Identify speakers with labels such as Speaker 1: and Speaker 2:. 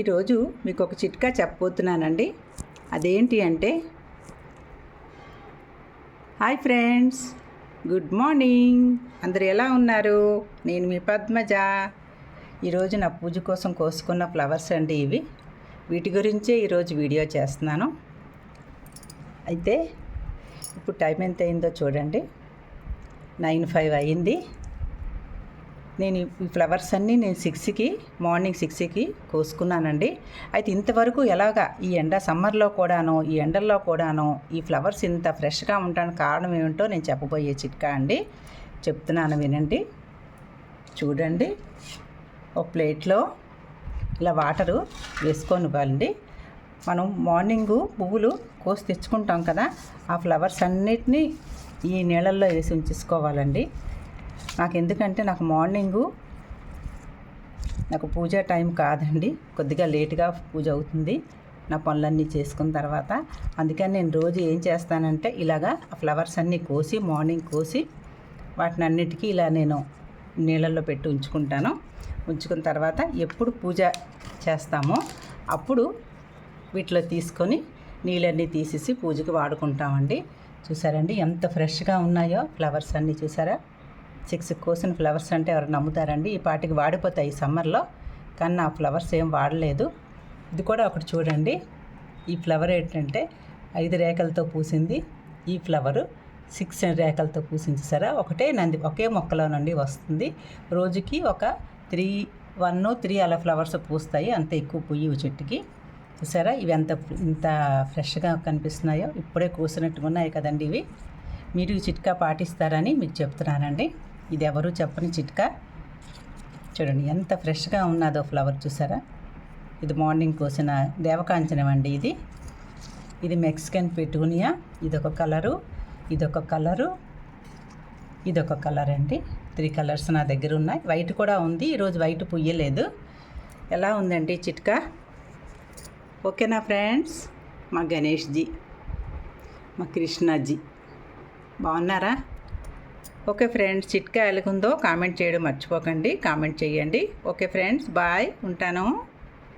Speaker 1: ఈరోజు మీకు ఒక చిట్కా చెప్పబోతున్నానండి. అదేంటి అంటే హాయ్ ఫ్రెండ్స్ గుడ్ మార్నింగ్. అందరు ఎలా ఉన్నారు? నేను మీ పద్మజ. ఈరోజు నా పూజ కోసం కోసుకున్న ఫ్లవర్స్ అండి ఇవి. వీటి గురించే ఈరోజు వీడియో చేస్తున్నాను. అయితే ఇప్పుడు టైం ఎంత అయిందో చూడండి. నైన్ ఫైవ్ అయ్యింది నేను ఈ ఫ్లవర్స్ అన్నీ నేను సిక్స్కి మార్నింగ్ సిక్స్కి కోసుకున్నానండి. అయితే ఇంతవరకు ఎలాగా ఈ ఎండ సమ్మర్లో కూడాను ఈ ఎండల్లో కూడాను ఈ ఫ్లవర్స్ ఇంత ఫ్రెష్గా ఉండడానికి కారణం ఏమిటో నేను చెప్పబోయే చిట్కా అండి. చెప్తున్నాను వినండి. చూడండి. ఒక ప్లేట్లో ఇలా వాటరు వేసుకొని ఇవ్వాలండి. మనం మార్నింగు పువ్వులు కోసి తెచ్చుకుంటాం కదా ఆ ఫ్లవర్స్ అన్నిటినీ ఈ నీళ్ళల్లో వేసి ఉంచేసుకోవాలండి. నాకు ఎందుకంటే నాకు మార్నింగు నాకు పూజ టైం కాదండి. కొద్దిగా లేటుగా పూజ అవుతుంది. నా పనులన్నీ చేసుకున్న తర్వాత అందుకని నేను రోజు ఏం చేస్తానంటే ఇలాగా ఆ ఫ్లవర్స్ అన్నీ కోసి మార్నింగ్ కోసి వాటిని అన్నిటికీ ఇలా నేను నీళ్ళల్లో పెట్టి ఉంచుకుంటాను. ఉంచుకున్న తర్వాత ఎప్పుడు పూజ చేస్తామో అప్పుడు వీటిలో తీసుకొని నీళ్ళన్నీ తీసేసి పూజకి వాడుకుంటామండి. చూసారండి ఎంత ఫ్రెష్గా ఉన్నాయో ఫ్లవర్స్ అన్నీ చూసారా? సిక్స్ కోసిన ఫ్లవర్స్ అంటే ఎవరు నమ్ముతారండి? ఈ పాటికి వాడిపోతాయి ఈ సమ్మర్లో. కానీ నా ఫ్లవర్స్ ఏం వాడలేదు. ఇది కూడా ఒకటి చూడండి. ఈ ఫ్లవర్ ఏంటంటే ఐదు రేఖలతో పూసింది. ఈ ఫ్లవరు సిక్స్ రేఖలతో పూసింది సరే. ఒకటే నంది ఒకే మొక్కలో నుండి వస్తుంది. రోజుకి ఒక త్రీ వన్ త్రీ అలా ఫ్లవర్స్ పూస్తాయి. అంత ఎక్కువ పుయ్యి చెట్టుకి. చూసారా ఇవి ఎంత ఇంత ఫ్రెష్గా కనిపిస్తున్నాయో ఇప్పుడే కూసినట్టుగా ఉన్నాయి కదండి ఇవి. మీరు ఈ చిట్కా పాటిస్తారని మీకు చెప్తున్నానండి. ఇది ఎవరు చెప్పని చిట్కా? చూడండి ఎంత ఫ్రెష్గా ఉన్నదో ఫ్లవర్ చూసారా? ఇది మార్నింగ్ కోసిన దేవకాంచనం అండి ఇది. ఇది మెక్సికన్ పెటూనియా. ఇదొక కలరు ఇదొక కలరు ఇదొక కలర్ అండి. త్రీ కలర్స్ నా దగ్గర ఉన్నాయి. వైట్ కూడా ఉంది. ఈరోజు వైట్ పుయ్యలేదు. ఎలా ఉందండి చిట్కా? ఓకేనా ఫ్రెండ్స్? మా గణేష్జీ మా కృష్ణాజీ. బాగున్నారా? ఓకే ఫ్రెండ్స్ చిట్కా ఎలాగుందో కామెంట్ చేయడం మర్చిపోకండి. కామెంట్ చేయండి. Okay friends bye. ఉంటాను.